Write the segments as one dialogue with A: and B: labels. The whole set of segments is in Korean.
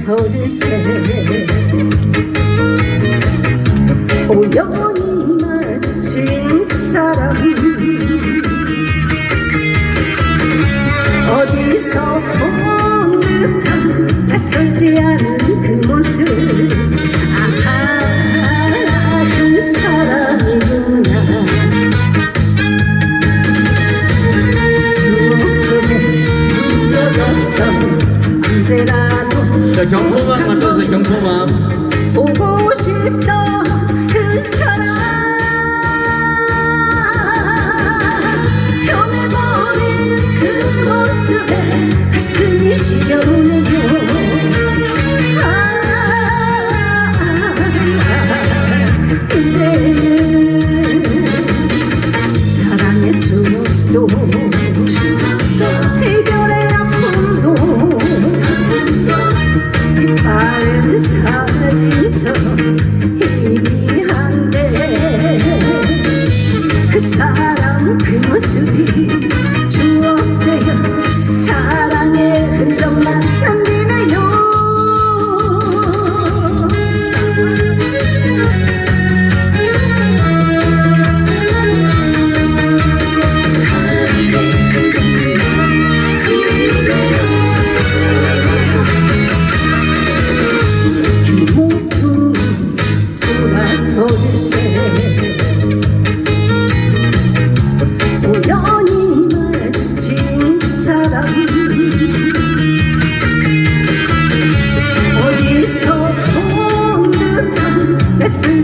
A: 서를 때 우연히 마주친 그 사람 어디서
B: 자 경포맘 만들어서 경포맘
A: 오고 싶다 그 사람 Yeah.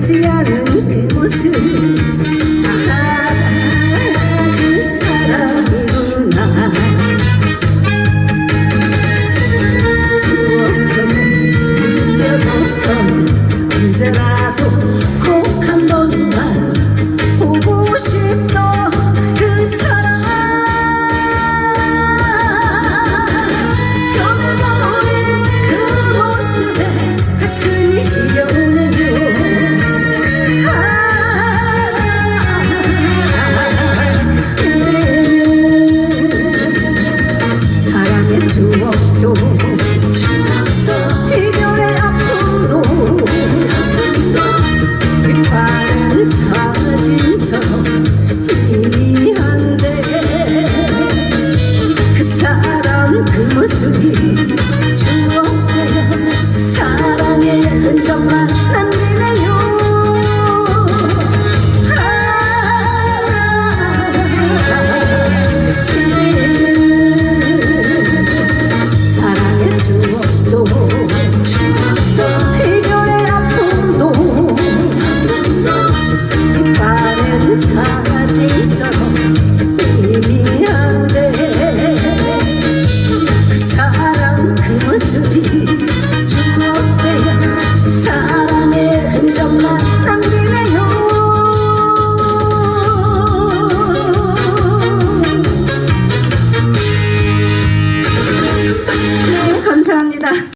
A: Tiana. 수 없도